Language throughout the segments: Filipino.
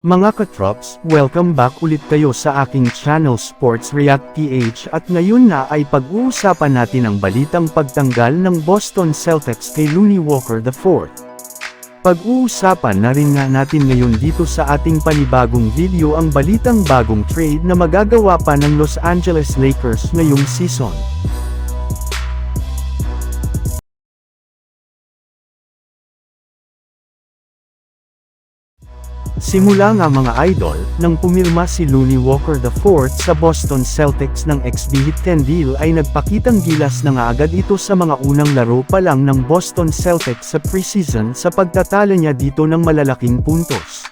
Mga katrops, welcome back ulit kayo sa aking channel Sports React PH at ngayon na ay pag-uusapan natin ang balitang pagtanggal ng Boston Celtics kay Looney Walker IV. Pag-uusapan na rin nga natin ngayon dito sa ating panibagong video ang balitang bagong trade na magagawa pa ng Los Angeles Lakers ngayong season. Simula nga mga idol, nang pumirma si Looney Walker IV sa Boston Celtics ng XB 10 deal ay nagpakitang gilas na nga agad ito sa mga unang laro pa lang ng Boston Celtics sa preseason sa pagtatalo niya dito ng malalaking puntos.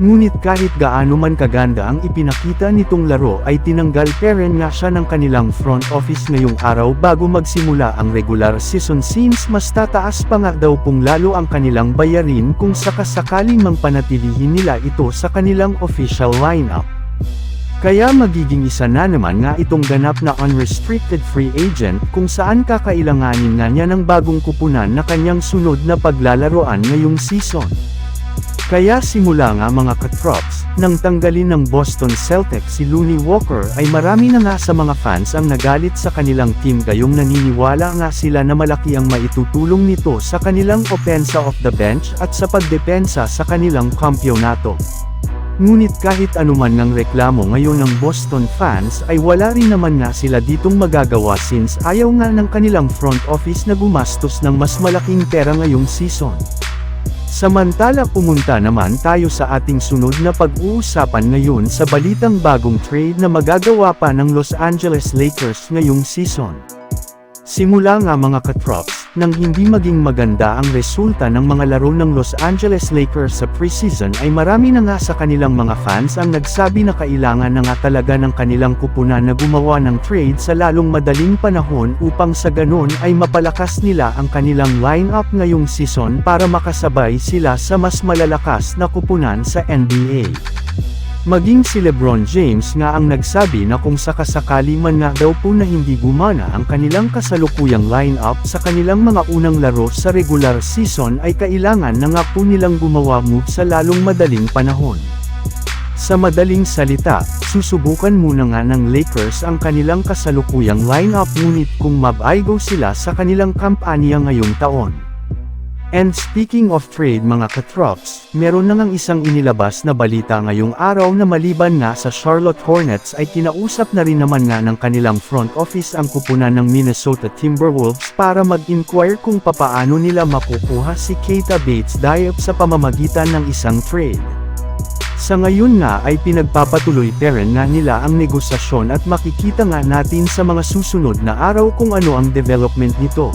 Ngunit kahit gaano man kaganda ang ipinakita nitong laro ay tinanggal pa rin nga siya ng kanilang front office ngayong araw bago magsimula ang regular season since mas tataas pa nga daw pong lalo ang kanilang bayarin kung sakasakaling mang panatilihin nila ito sa kanilang official lineup. Kaya magiging isa na naman nga itong ganap na unrestricted free agent kung saan kakailanganin nga niya ng bagong kupunan na kanyang sunod na paglalaroan ngayong season. Kaya simula nga mga katrops, nang tanggalin ng Boston Celtics si Looney Walker ay marami na nga sa mga fans ang nagalit sa kanilang team gayong naniniwala nga sila na malaki ang maitutulong nito sa kanilang opensa off the bench at sa pagdepensa sa kanilang kampyonato. Ngunit kahit anuman ng reklamo ngayon ng Boston fans ay wala rin naman nga sila ditong magagawa since ayaw nga ng kanilang front office na gumastos ng mas malaking pera ngayong season. Samantala pumunta naman tayo sa ating sunod na pag-uusapan ngayon sa balitang bagong trade na magagawa pa ng Los Angeles Lakers ngayong season. Simula nga mga katrops, nang hindi maging maganda ang resulta ng mga laro ng Los Angeles Lakers sa preseason ay marami na nga sa kanilang mga fans ang nagsabi na kailangan na nga talaga ng kanilang kupunan na gumawa ng trade sa lalong madaling panahon upang sa ganon ay mapalakas nila ang kanilang lineup ngayong season para makasabay sila sa mas malalakas na kupunan sa NBA. Maging si Lebron James nga ang nagsabi na kung sakasakali man nga daw po na hindi gumana ang kanilang kasalukuyang lineup sa kanilang mga unang laro sa regular season ay kailangan na nga po nilang gumawa move sa lalong madaling panahon. Sa madaling salita, susubukan muna nga ng Lakers ang kanilang kasalukuyang lineup ngunit kung mabaigo sila sa kanilang kampanya ngayong taon. And speaking of trade mga katrops, meron na ngang isang inilabas na balita ngayong araw na maliban nga sa Charlotte Hornets ay kinausap na rin naman nga ng kanilang front office ang kupunan ng Minnesota Timberwolves para mag-inquire kung papaano nila makukuha si Keita Bates Diop sa pamamagitan ng isang trade. Sa ngayon nga ay pinagpapatuloy pa rin nga nila ang negosasyon at makikita nga natin sa mga susunod na araw kung ano ang development nito.